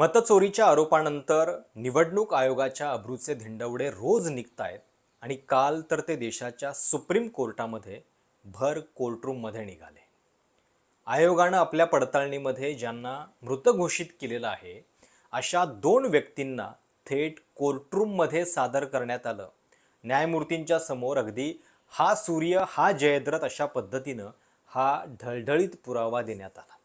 मतचोरीच्या आरोपानंतर निवडणूक आयोगाच्या अब्रूचे धिंडवडे रोज निघतायत आणि काल तर ते देशाच्या सुप्रीम कोर्टामध्ये भर कोर्टरूममध्ये निघाले. आयोगानं आपल्या पडताळणीमध्ये ज्यांना मृत घोषित केलेलं आहे अशा दोन व्यक्तींना थेट कोर्टरूममध्ये सादर करण्यात आलं. न्यायमूर्तींच्या समोर अगदी हा सूर्य हा जयद्रथ अशा पद्धतीनं हा ढळढळीत पुरावा देण्यात आला.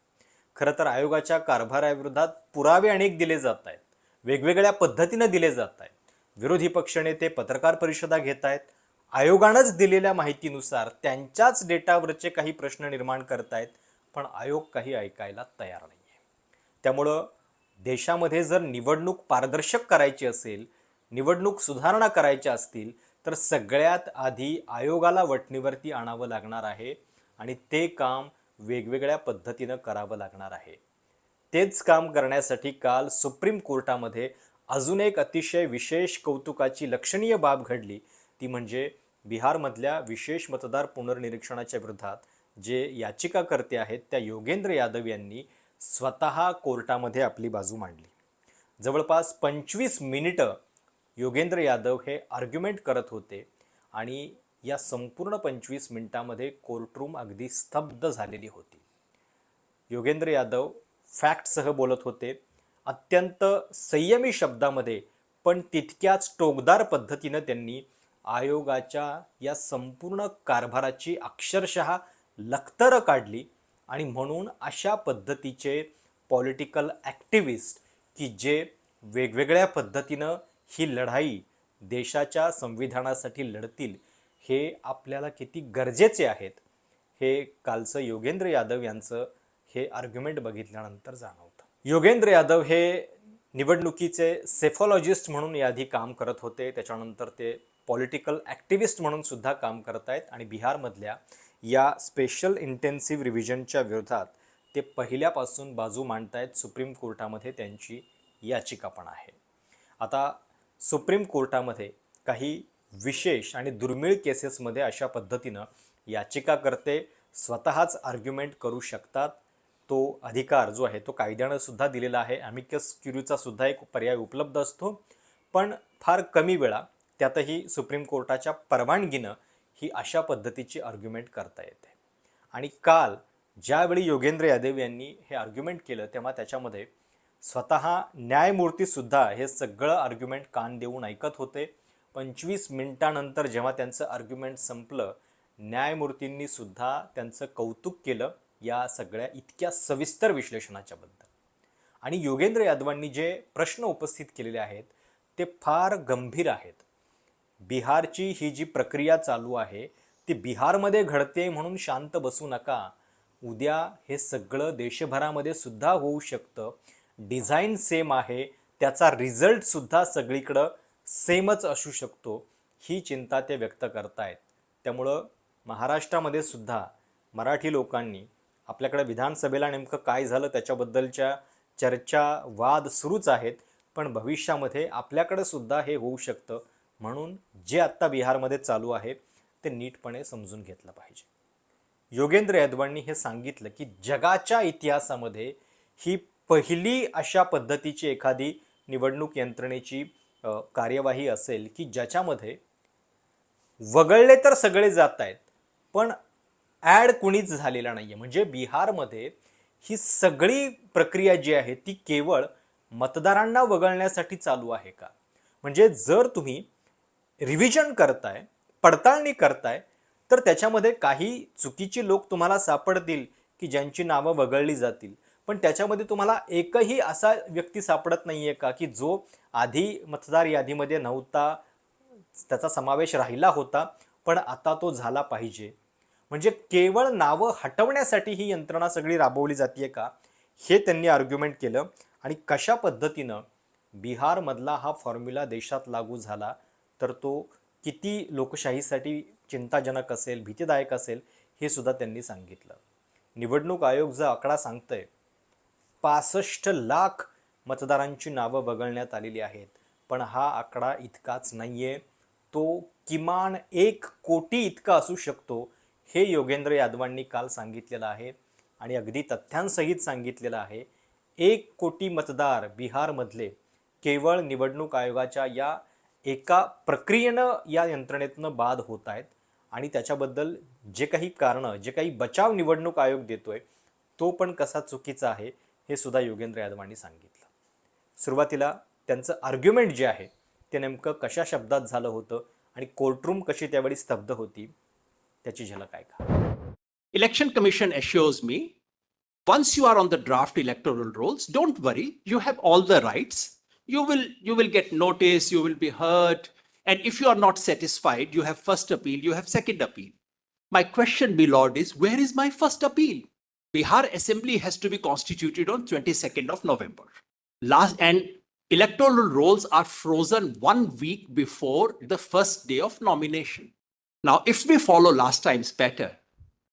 खरं तर आयोगाच्या कारभाराविरोधात पुरावे अनेक दिले जात आहेत. वेगवेगळ्या पद्धतीनं दिले जात आहेत. विरोधी पक्षनेते पत्रकार परिषदा घेत आहेत. आयोगानंच दिलेल्या माहितीनुसार त्यांच्याच डेटावरचे काही प्रश्न निर्माण करतायत पण आयोग काही ऐकायला तयार नाही आहे त्यामुळं देशामध्ये जर निवडणूक पारदर्शक करायची असेल निवडणूक सुधारणा करायच्या असतील तर सगळ्यात आधी आयोगाला वटणीवरती आणावं लागणार आहे. आणि ते काम वेगवेगळ्या पद्धतीनं करावं लागणार आहे. तेच काम करण्यासाठी काल सुप्रीम कोर्टामध्ये अजून एक अतिशय विशेष कौतुकाची लक्षणीय बाब घडली. ती म्हणजे बिहारमधल्या विशेष मतदार पुनर्निरीक्षणाच्या विरोधात जे याचिकाकर्ते आहेत त्या योगेंद्र यादव यांनी स्वतः कोर्टामध्ये आपली बाजू मांडली. जवळपास पंचवीस मिनिटं योगेंद्र यादव हे आर्ग्युमेंट करत होते आणि या संपूर्ण पंचवीस मिनिटामध्ये कोर्टरूम अगदी स्तब्ध झालेली होती. योगेंद्र यादव फॅक्टसह बोलत होते अत्यंत संयमी शब्दामध्ये पण तितक्याच टोकदार पद्धतीनं त्यांनी आयोगाच्या या संपूर्ण कारभाराची अक्षरशः लखतरं काढली आणि म्हणून अशा पद्धतीचे पॉलिटिकल ॲक्टिव्हिस्ट की जे वेगवेगळ्या पद्धतीनं ही लढाई देशाच्या संविधानासाठी लढतील हे आपल्याला किती गरजेचे आहेत हे कालचं योगेंद्र यादव यांचं हे आर्ग्युमेंट बघितल्यानंतर जाणवतं. योगेंद्र यादव हे निवडणुकीचे सेफॉलॉजिस्ट म्हणून याआधी काम करत होते त्याच्यानंतर ते पॉलिटिकल ॲक्टिव्हिस्ट म्हणून सुद्धा काम करत आहेत आणि बिहारमधल्या या स्पेशल इंटेन्सिव्ह रिव्हिजनच्या विरोधात ते पहिल्यापासून बाजू मांडतायत सुप्रीम कोर्टामध्ये त्यांची याचिका पण आहे. आता सुप्रीम कोर्टामध्ये काही विशेष आणि दुर्मिळ केसेसमध्ये अशा पद्धतीनं याचिकाकर्ते स्वतःच आर्ग्युमेंट करू शकतात. तो अधिकार जो आहे तो कायद्यानं सुद्धा दिलेला आहे. ॲमिकस क्युरीचा सुद्धा एक पर्याय उपलब्ध असतो. पण फार कमी वेळा त्यातही सुप्रीम कोर्टाच्या परवानगीनं ही अशा पद्धतीची आर्ग्युमेंट करता येते. आणि काल ज्यावेळी योगेंद्र यादव यांनी हे आर्ग्युमेंट केलं तेव्हा त्याच्यामध्ये स्वतः न्यायमूर्तीसुद्धा हे सगळं आर्ग्युमेंट कान देऊन ऐकत होते. पंचवीस मिनिटानंतर जेव्हा त्यांचं आर्ग्युमेंट संपलं न्यायमूर्तींनी सुद्धा त्यांचं कौतुक केलं या सगळ्या इतक्या सविस्तर विश्लेषणाच्याबद्दल. आणि योगेंद्र यादवांनी जे प्रश्न उपस्थित केलेले आहेत ते फार गंभीर आहेत. बिहारची ही जी प्रक्रिया चालू आहे ती बिहारमध्ये घडते म्हणून शांत बसू नका. उद्या हे सगळं देशभरामध्ये सुद्धा होऊ शकतं. डिझाईन सेम आहे त्याचा रिझल्ट सुद्धा सगळीकडं सेमच असू शकतो ही चिंता ते व्यक्त करतायत. त्यामुळं महाराष्ट्रामध्ये सुद्धा मराठी लोकांनी आपल्याकडे विधानसभेला नेमकं काय झालं त्याच्याबद्दलच्या चर्चा वाद सुरूच आहेत पण भविष्यामध्ये आपल्याकडे सुद्धा हे होऊ शकतं म्हणून जे आत्ता बिहारमध्ये चालू आहे ते नीटपणे समजून घेतलं पाहिजे. योगेंद्र यादवांनी हे सांगितलं की जगाच्या इतिहासामध्ये ही पहिली अशा पद्धतीची एखादी निवडणूक यंत्रणेची कार्यवाही असेल की ज्याच्यामध्ये वगळले तर सगळे जात आहेत पण ॲड कुणीच झालेला नाही आहे म्हणजे बिहारमध्ये ही सगळी प्रक्रिया जी आहे ती केवळ मतदारांना वगळण्यासाठी चालू आहे का? म्हणजे जर तुम्ही रिव्हिजन करताय पडताळणी करताय तर त्याच्यामध्ये काही चुकीची लोक तुम्हाला सापडतील की ज्यांची नावं वगळली जातील. पण त्याच्यामध्ये तुम्हाला एकही असा व्यक्ती सापडत नाही आहे का की जो आधी मतदार यादीमध्ये नव्हता त्याचा समावेश राहिला होता पण आता तो झाला पाहिजे? म्हणजे केवळ नावं हटवण्यासाठी ही यंत्रणा सगळी राबवली जाते का? हे त्यांनी आर्ग्युमेंट केलं. आणि कशा पद्धतीनं बिहारमधला हा फॉर्म्युला देशात लागू झाला तर तो किती लोकशाहीसाठी चिंताजनक असेल भीतीदायक असेल हे सुद्धा त्यांनी सांगितलं. निवडणूक आयोग जो आकडा सांगतंय पासष्ट लाख मतदारांची नावं वगळण्यात आलेली आहेत. पण हा आकडा इतकाच नाही आहे तो किमान एक कोटी इतका असू शकतो हे योगेंद्र यादवांनी काल सांगितलेलं आहे आणि अगदी तथ्यांसहित सांगितलेलं आहे. एक कोटी मतदार बिहारमधले केवळ निवडणूक आयोगाच्या या एका प्रक्रियेनं या यंत्रणेतनं बाद होत आहेत आणि त्याच्याबद्दल जे काही कारणं जे काही बचाव निवडणूक आयोग देतोय तो पण कसा चुकीचा आहे हे सुद्धा योगेंद्र यादवांनी सांगितलं. सुरुवातीला त्यांचं आर्ग्युमेंट जे आहे ते नेमकं कशा शब्दात झालं होतं आणि कोर्टरूम कशी त्यावेळी स्तब्ध होती त्याची झलक आहे का election commission assures me once you are on the draft electoral rolls don't worry you have all the rights you will you will get notice you will be heard and if you are not satisfied you have first appeal you have second appeal my question be lord is where is my first appeal Bihar Assembly has to be constituted on 22nd of November. Last and electoral rolls are frozen one week before the first day of nomination. Now, if we follow last time's pattern,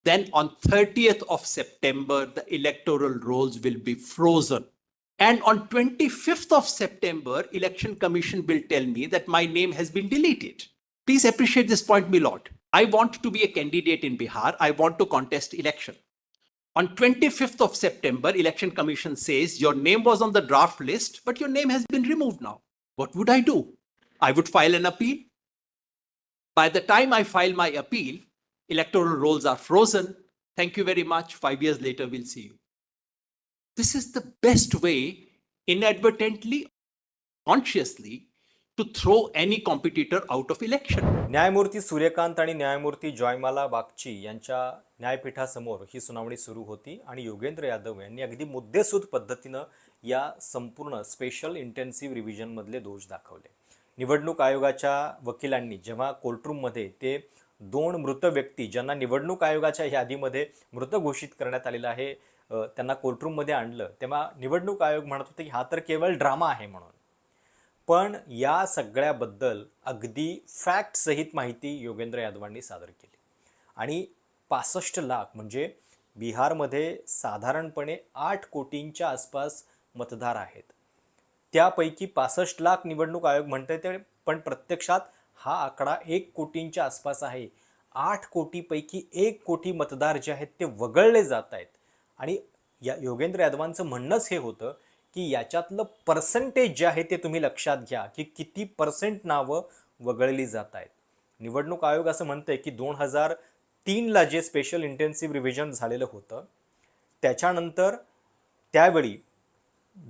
then on 30th of September, the electoral rolls will be frozen. And on 25th of September, Election Commission will tell me that my name has been deleted. Please appreciate this point, my lord. I want to be a candidate in Bihar. I want to contest election. On 25th of September, Election Commission says your name was on the draft list, but your name has been removed now. What would I do? I would file an appeal. By the time I file my appeal, electoral rolls are frozen. Thank you very much. Five years later, we'll see you. This is the best way, inadvertently, consciously, to throw any competitor out of election. न्यायमूर्ती सूर्यकांत आणि न्यायमूर्ती जॉयमाला बागची यांच्या न्यायपीठासमोर ही सुनावणी सुरू होती आणि योगेंद्र यादव यांनी अगदी मुद्देसूद पद्धतीनं या संपूर्ण स्पेशल इंटेन्सिव्ह रिव्हिजनमधले दोष दाखवले. निवडणूक आयोगाच्या वकिलांनी जेव्हा कोर्टरूममध्ये ते दोन मृत व्यक्ती ज्यांना निवडणूक आयोगाच्या यादीमध्ये मृत घोषित करण्यात आलेलं आहे त्यांना कोर्टरूममध्ये आणलं तेव्हा निवडणूक आयोग म्हणत होते की हा तर केवळ ड्रामा आहे म्हणून. पण या सगळ्याबद्दल अगदी फॅक्टसहित माहिती योगेंद्र यादवांनी सादर केली. आणि पासष्ट लाख म्हणजे बिहारमध्ये साधारणपणे आठ कोटींच्या आसपास मतदार आहेत. त्यापैकी पासष्ट लाख निवडणूक आयोग म्हणते ते पण प्रत्यक्षात हा आकडा एक कोटींच्या आसपास आहे. आठ कोटीपैकी एक कोटी मतदार जे आहेत ते वगळले जात आहेत. आणि या योगेंद्र यादवांचं म्हणणंच हे होतं की याच्यातलं पर्सेंटेज जे आहे ते तुम्ही लक्षात घ्या की किती पर्सेंट नावं वगळली जात आहेत. निवडणूक आयोग असं म्हणतंय की दोन हजार तीनला जे स्पेशल इंटेन्सिव्ह रिव्हिजन झालेलं होतं त्याच्यानंतर त्यावेळी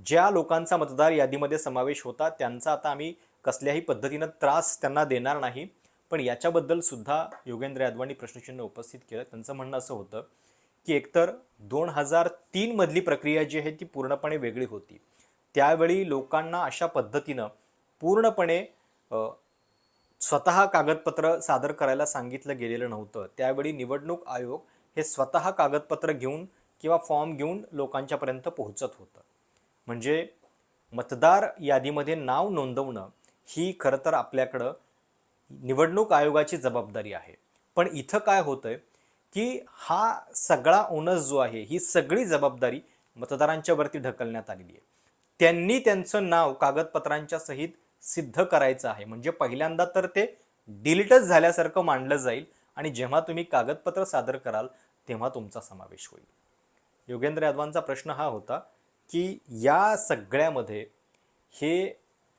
ज्या लोकांचा मतदार यादीमध्ये समावेश होता त्यांचा आता आम्ही कसल्याही पद्धतीनं त्रास त्यांना देणार नाही. पण याच्याबद्दल सुद्धा योगेंद्र यादवांनी प्रश्नचिन्ह उपस्थित केलं. त्यांचं म्हणणं असं होतं की एकतर दोन हजार तीनमधली प्रक्रिया जी आहे ती पूर्णपणे वेगळी होती. त्यावेळी लोकांना अशा पद्धतीनं पूर्णपणे स्वतः कागदपत्र सादर करायला सांगितलं गेलेलं नव्हतं. त्यावेळी निवडणूक आयोग हे स्वतः कागदपत्र घेऊन किंवा फॉर्म घेऊन लोकांच्यापर्यंत पोहोचत होतं. म्हणजे मतदार यादीमध्ये नाव नोंदवणं ही खरं तर आपल्याकडं निवडणूक आयोगाची जबाबदारी आहे. पण इथं काय होतंय की हा सगळा ओनस जो आहे ही सगळी जबाबदारी मतदारांच्यावरती ढकलण्यात आलेली आहे. त्यांनी त्यांचं नाव कागदपत्रांच्या सहित सिद्ध करायचं आहे. म्हणजे पहिल्यांदा तर ते डिलीटच झाल्यासारखं मांडलं जाईल आणि जेव्हा तुम्ही कागदपत्र सादर कराल तेव्हा तुमचा समावेश होईल. योगेंद्र यादवांचा प्रश्न हा होता की या सगळ्यामध्ये हे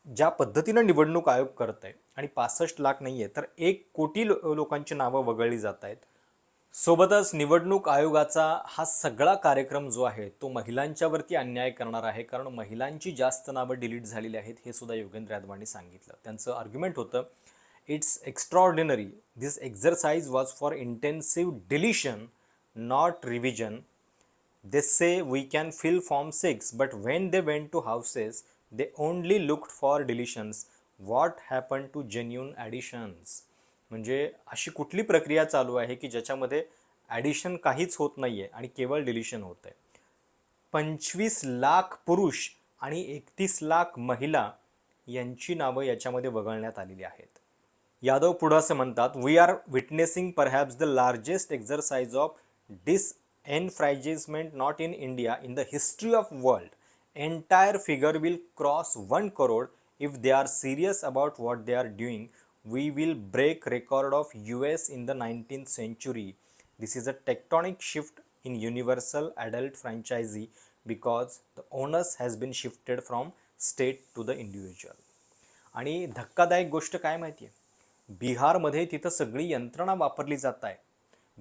ज्या पद्धतीनं निवडणूक आयोग करत आहे आणि पासष्ट लाख नाही आहे तर एक कोटी लो लोकांची नावं वगळली जात आहेत सोबतच निवडणूक आयोगाचा हा सगळा कार्यक्रम जो आहे तो महिलांच्यावरती अन्याय करणार आहे. कारण महिलांची जास्त नावं डिलीट झालेली आहेत हे सुद्धा योगेंद्र यादवांनी सांगितलं. त्यांचं आर्ग्युमेंट होतं it's extraordinary this exercise was for intensive deletion not revision they say we can fill form six but when they went to houses they only looked for deletions what happen to genuine additions म्हणजे अशी कुठली प्रक्रिया चालू आहे की ज्याच्यामध्ये addition काहीच होत नाही आहे आणि केवळ डिलिशन होत आहे पंचवीस लाख पुरुष आणि एकतीस लाख महिला यांची नावं याच्यामध्ये वगळण्यात आलेली आहेत. यादव पुढं असं म्हणतात we are witnessing perhaps the largest exercise of disenfranchisement not in India in the history of world entire figure will cross one crore if they are serious about what they are doing we will break record of US in the 19th century. This is a tectonic shift in universal adult franchisee because the owners has been shifted from state to the individual आणि धक्कादायक गोष्ट काय माहिती आहे बिहारमध्ये तिथं सगळी यंत्रणा वापरली जात आहे.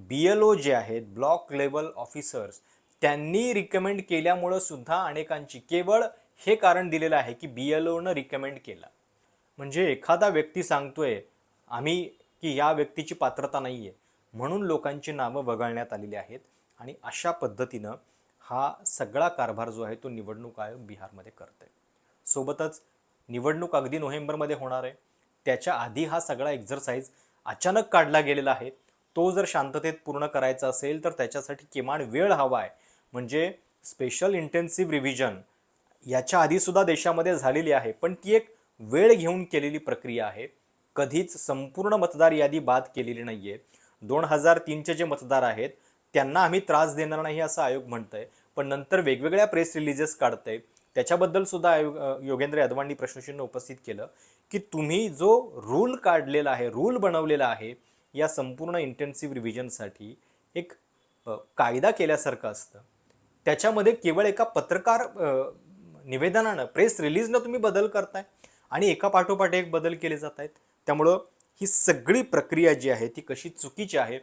बी एल ओ जे आहेत ब्लॉक लेवल ऑफिसर्स त्यांनी रिकमेंड केल्यामुळं सुद्धा अनेकांची केवळ हे कारण दिलेलं आहे की बी एल ओनं रिकमेंड केलं. म्हणजे एखादा व्यक्ती सांगतोय आम्ही की या व्यक्तीची पात्रता नाही आहे म्हणून लोकांची नावं वगळण्यात आलेली आहेत आणि अशा पद्धतीनं हा सगळा कारभार जो आहे तो निवडणूक आयोग बिहारमध्ये करते सोबतच निवडणूक अगदी नोव्हेंबरमध्ये होणार आहे. त्याच्या आधी हा सगळा एक्झरसाइज अचानक काढला गेलेला आहे. तो जर शांततेत पूर्ण करायचा असेल तर त्याच्यासाठी किमान वेळ हवा आहे. म्हणजे स्पेशल इंटेन्सिव्ह रिव्हिजन याच्या आधीसुद्धा देशामध्ये झालेली आहे. पण ती एक वेळ घेऊन केलेली प्रक्रिया आहे. कधीच संपूर्ण मतदार यादी बाद केलेली नाही आहे दोन हजार तीनचे जे मतदार आहेत त्यांना आम्ही त्रास देणार नाही असं आयोग म्हणतंय. पण नंतर वेगवेगळ्या प्रेस रिलीजेस काढतंय. त्याच्याबद्दल सुद्धा आयोग योगेंद्र यादवांनी प्रश्नचिन्ह उपस्थित केलं की तुम्ही जो रूल काढलेला आहे रूल बनवलेला आहे या संपूर्ण इंटेन्सिव्ह रिव्हिजनसाठी एक कायदा केल्यासारखं असतं. त्याच्यामध्ये केवळ एका पत्रकार निवेदनानं प्रेस रिलीजनं तुम्ही बदल करताय. आणि एका पाठोपाठ एक बदल केले जात आहेत. त्यामुळं ही सगळी प्रक्रिया जी आहे ती कशी चुकीची आहे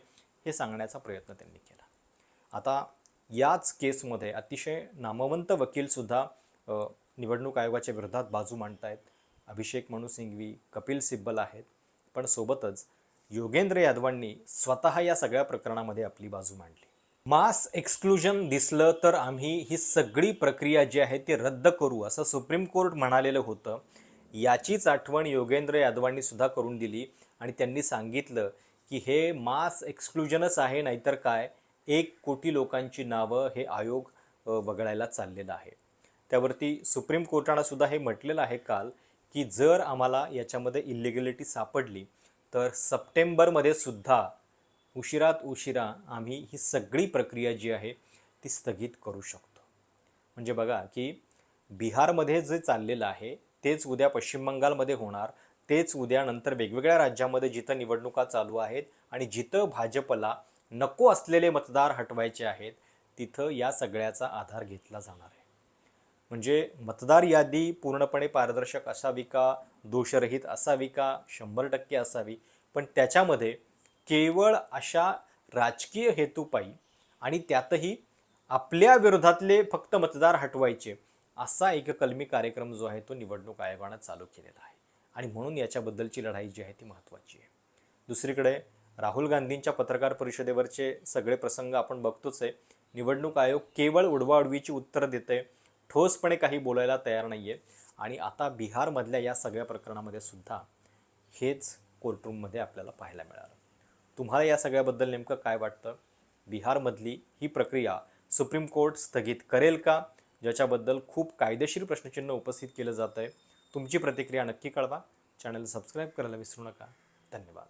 हे सांगण्याचा प्रयत्न त्यांनी केला. आता याच केसमध्ये अतिशय नामवंत वकीलसुद्धा निवडणूक आयोगाच्या विरोधात बाजू मांडतायत. अभिषेक मनु सिंघवी कपिल सिब्बल आहेत. पण सोबतच योगेंद्र यादवांनी स्वतः या सगळ्या प्रकरणामध्ये आपली बाजू मांडली. मास एक्सक्लुजन दिसलं तर आम्ही ही सगळी प्रक्रिया जी आहे ती रद्द करू असं सुप्रीम कोर्ट म्हणालेलं होतं. याचीच आठवण योगेंद्र यादवांनी सुद्धा करून दिली आणि त्यांनी सांगितलं की हे मास एक्सक्लुजनच आहे नाहीतर काय? एक कोटी लोकांची नावं हे आयोग वगळायला चाललेलं आहे. त्यावरती सुप्रीम कोर्टानं सुद्धा हे म्हटलेलं आहे काल की जर आम्हाला याच्यामध्ये इलिगॅलिटी सापडली तर सप्टेंबरमध्ये सुद्धा उशिरात उशिरा आम्ही ही सगळी प्रक्रिया जी आहे ती स्थगित करू शकतो. म्हणजे बघा की बिहारमध्ये जे चाललेलं आहे तेच उद्या पश्चिम बंगालमध्ये होणार. तेच उद्या नंतर वेगवेगळ्या राज्यामध्ये जिथं निवडणुका चालू आहेत आणि जिथं भाजपला नको असलेले मतदार हटवायचे आहेत तिथं या सगळ्याचा आधार घेतला जाणार आहे. म्हणजे मतदार यादी पूर्णपणे पारदर्शक असावी का? दोषरहित असावी का? शंभर टक्के असावी. पण त्याच्यामध्ये केवळ अशा राजकीय हेतूपायी आणि त्यातही आपल्या विरोधातले फक्त मतदार हटवायचे असा एक कलमी कार्यक्रम जो आहे तो निवडणूक आयोगानं चालू केलेला आहे. आणि म्हणून याच्याबद्दलची लढाई जी आहे ती महत्त्वाची आहे. दुसरीकडे राहुल गांधींच्या पत्रकार परिषदेवरचे सगळे प्रसंग आपण बघतोच आहे. निवडणूक आयोग केवळ उडवाउडवीची उत्तरं देते ठोसपणे काही बोलायला तयार नाही आहे आणि आता बिहारमधल्या या सगळ्या प्रकरणामध्ये सुद्धा हेच कोर्टरूममध्ये आपल्याला पाहायला मिळालं. तुम्हाला या सगळ्याबद्दल नेमकं काय वाटतं? बिहारमधली ही प्रक्रिया सुप्रीम कोर्ट स्थगित करेल का? ज्याच्याबद्दल खूप कायदेशीर प्रश्नचिन्ह उपस्थित केलं जात आहे तुमची प्रतिक्रिया नक्की कळवा. चॅनल सबस्क्राईब करायला विसरू नका. धन्यवाद.